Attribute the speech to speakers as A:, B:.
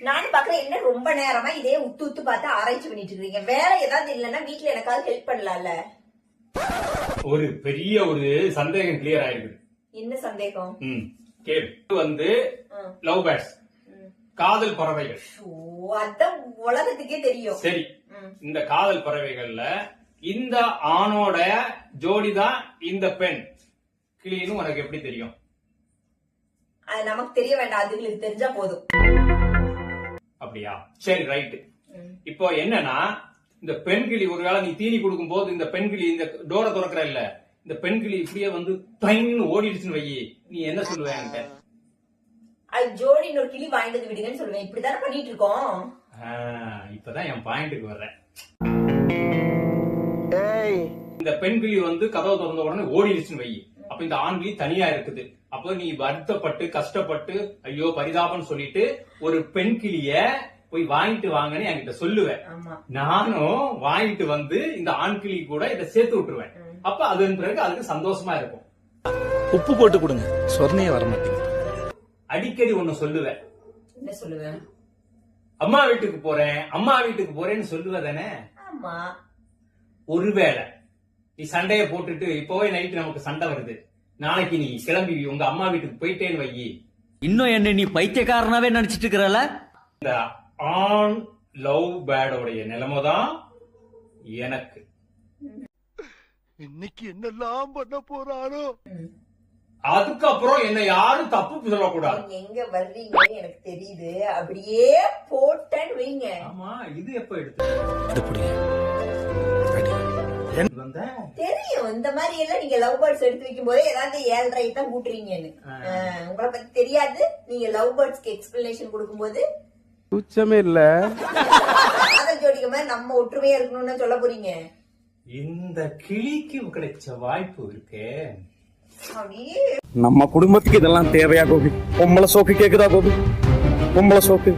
A: நானும் பாக்குறேன் என்ன ரொம்ப நேரமா இதே உத்து உத்து பார்த்து ஆராய்ச்சி பண்ணிட்டு இருக்கீங்க. வேற ஏதாவது இல்லைன்னா வீட்டுல எனக்காவது ஹெல்ப் பண்ணலாம்ல?
B: ஒரு பெரிய ஒரு சந்தேகம் கிளியர் ஆயிருக்கு.
A: என்ன சந்தேகம்?
B: இது வந்து. Love birds. காதல் பறவைகள்.
A: அதான் உலகத்துக்கே தெரியும்.
B: சரி. இந்த காதல் பறவைகள்ல இந்த ஆணோட ஜோடி தான் இந்த பெண். கிளின்னு உனக்கு எப்படி தெரியும்?
A: அது நமக்கு தெரிய வேண்டாம் அதுங்களுக்கு தெரிஞ்சா போதும்.
B: அப்படியா? சரி ரைட்டு
A: ம்.
B: இப்போ என்னன்னா இந்த பெண் கிளி ஒருவேளை நீ தீனி கொடுக்கும் போது இந்த பெண் கிளி இந்த டோரை திறக்கிற இல்ல? இந்த பெண் கிளி இப்படியே வந்து டைன்னு ஓடிடுச்சுன்னு வை நீ என்ன சொல்லுவ என்கிட்ட?
A: அது ஜோடி இன்னொரு கிளி வாங்கிட்டு வந்து விடுங்கன்னு சொல்லுவேன். இப்படிதானே பண்ணிட்டு இருக்கோம்
B: இப்பதான் என் பாயிண்ட்டுக்கு வர்றேன். இந்த பெண் கிளி வந்து கதவை திறந்த உடனே ஓடிடுச்சுன்னு வை அப்ப இந்த ஆண் கிளி தனியா இருக்குது. அப்ப நீ வருத்தப்பட்டு கஷ்டப்பட்டு ஐயோ பரிதாபம்னு சொல்லிட்டு ஒரு பெண் கிளிய போய் வாங்கிட்டு வாங்கன்னு என்கிட்ட சொல்லுவேன் நானும் வாங்கிட்டு வந்து இந்த ஆண் கிளி கூட இதை சேர்த்து விட்டுருவேன். அப்ப அதன் பிறகு அதுக்கு சந்தோஷமா இருக்கும்.
C: உப்பு போட்டு கொடுங்க. சொர்ணையே வர மாட்டேங்குது
B: அடிக்கடி ஒண்ணு சொல்லுவேன்
A: என்ன சொல்லுவேன்
B: அம்மா வீட்டுக்கு போறேன் அம்மா வீட்டுக்கு போறேன்னு சொல்லுவதானே ஒருவேளை. நீ சண்டைய போட்டுட்டு இப்பவே நைட்டு நமக்கு சண்டை வருது. நாளைக்கு நீ கிளம்பி உங்க அம்மா வீட்டுக்கு போயிட்டேன்னு வை
D: இன்னும் என்ன நீ பைத்தியக்காரனாவே நினைச்சிட்டு இருக்கிறல
B: இந்த ஆண் லவ் பேடோடைய நிலைமை தான் எனக்கு.
C: இன்னைக்கு என்னெல்லாம் பண்ண போறாரோ?
B: அதுக்கப்புறம் என்ன யாரும் தப்பு சொல்லக்கூடாது.
A: எங்க வர்றீங்கன்னு எனக்கு தெரியுது. அப்படியே போட்டேன்னு வைங்க.
B: ஆமா இது எப்ப எடுத்து
A: இந்த மாதிரி எல்லாம் நீங்க லவ் பேர்ட்ஸ் எடுத்து வைக்கும் போதே ஏதாவது ஏழரை தான் கூட்டுறீங்கன்னு. உங்களை பத்தி தெரியாது. நீங்க லவ் பேர்ட்ஸ்க்கு எக்ஸ்பிளனேஷன் கொடுக்கும்போது.
E: உச்சமே இல்ல.
A: காதல் ஜோடிக்க மாதிரி நம்ம ஒற்றுமையா இருக்கணும்னு சொல்ல போறீங்க.
B: இந்த கிளிக்கு கிடைச்ச வாய்ப்பு இருக்கே.
A: அப்படியே.
E: நம்ம குடும்பத்துக்கு இதெல்லாம் தேவையா கோபி? பொம்பளை சோக்கு கேக்குதா கோபி? பொம்பளை சோக்கு.